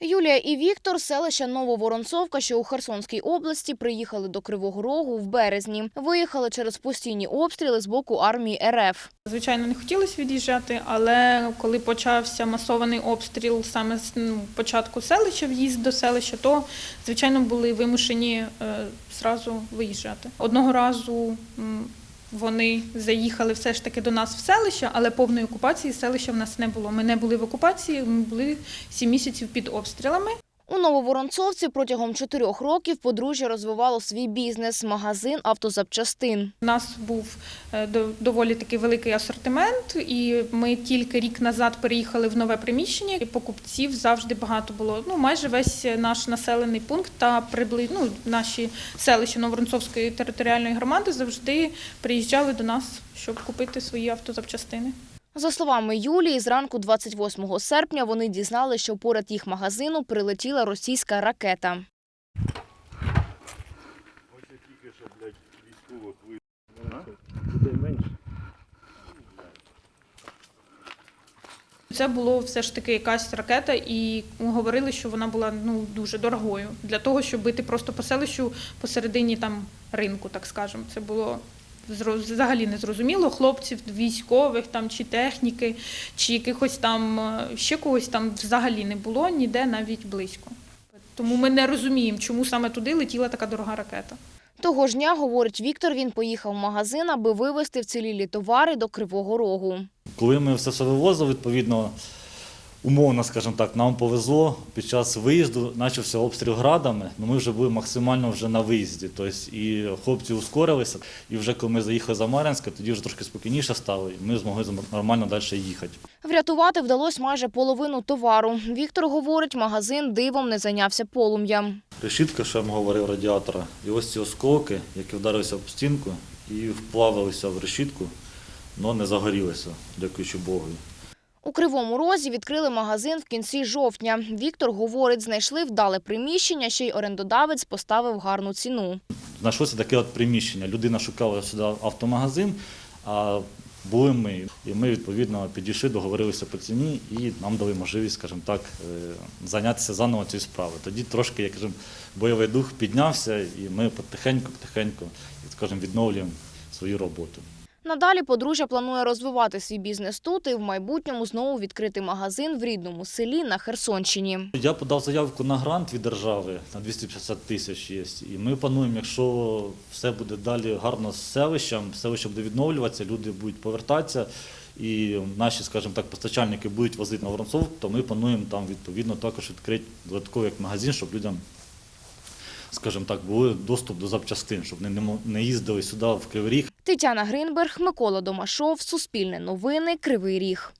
Юлія і Віктор, селища Нововоронцовка, що у Херсонській області, приїхали до Кривого Рогу в березні. Виїхали через постійні обстріли з боку армії РФ. Звичайно, не хотілося від'їжджати, але коли почався масований обстріл саме з ну, початку селища, в'їзд до селища, то звичайно були вимушені е, зразу виїжджати. Одного разу вони заїхали все ж таки до нас в селище, але повної окупації селища в нас не було. Ми не були в окупації, ми були сім місяців під обстрілами. У Нововоронцовці протягом чотирьох років подружжя розвивало свій бізнес – магазин автозапчастин. У нас був е, доволі таки великий асортимент, і ми тільки рік назад переїхали в нове приміщення. І покупців завжди багато було. Ну майже весь наш населений пункт та прибли... ну, наші селища Новоронцовської територіальної громади завжди приїжджали до нас, щоб купити свої автозапчастини. За словами Юлії, зранку 28 серпня вони дізнали, що поряд їх магазину прилетіла російська ракета. Це було все ж таки якась ракета, і говорили, що вона була ну дуже дорогою для того, щоб бити просто по селищу посередині там ринку, так скажемо. Це було взагалі незрозуміло. Хлопців, військових там чи техніки, чи якихось там е, ще когось там взагалі не було ніде навіть близько. Тому ми не розуміємо, чому саме туди летіла така дорога ракета. Того ж дня, говорить Віктор, він поїхав в магазин, аби вивезти вцілілі товари до Кривого Рогу. Коли ми все це вивозили, відповідно, умовно, скажімо так, нам повезло під час виїзду, почався обстріл градами, але ми вже були максимально вже на виїзді. Тобто і хлопці ускорилися, і вже коли ми заїхали за Мар'янське, тоді вже трошки спокійніше стало, і ми змогли нормально далі їхати. Врятувати вдалося майже половину товару. Віктор говорить, магазин дивом не зайнявся полум'ям. Решітка, що я вам говорив, радіатора, і ось ці осколки, які вдарилися об стінку і вплавилися в решітку, але не загорілися, дякуючи Богу. У Кривому Розі відкрили магазин в кінці жовтня. Віктор говорить, знайшли вдале приміщення, ще й орендодавець поставив гарну ціну. знайшлося таке от приміщення. Людина шукала сюди автомагазин, а були ми. І ми відповідно підійшли, договорилися по ціні і нам дали можливість, скажімо так, е, зайнятися заново цією справою. Тоді трошки, як кажемо, бойовий дух піднявся, і ми потихеньку-потихеньку, скажімо, відновлюємо свою роботу. Надалі подружжя планує розвивати свій бізнес тут і в майбутньому знову відкрити магазин в рідному селі на Херсонщині. Я подав заявку на грант від держави на 250 тисяч є. І ми плануємо, якщо все буде далі гарно з селищем, селище буде відновлюватися, люди будуть повертатися, і наші, скажімо так, постачальники будуть возити на Воронцов, то ми плануємо там відповідно також відкрити додатковий магазин, щоб людям, скажімо так, був доступ до запчастин, щоб вони не їздили сюди в Кривий Ріг. Тетяна Гринберг, Микола Домашов, Суспільне новини, Кривий Ріг.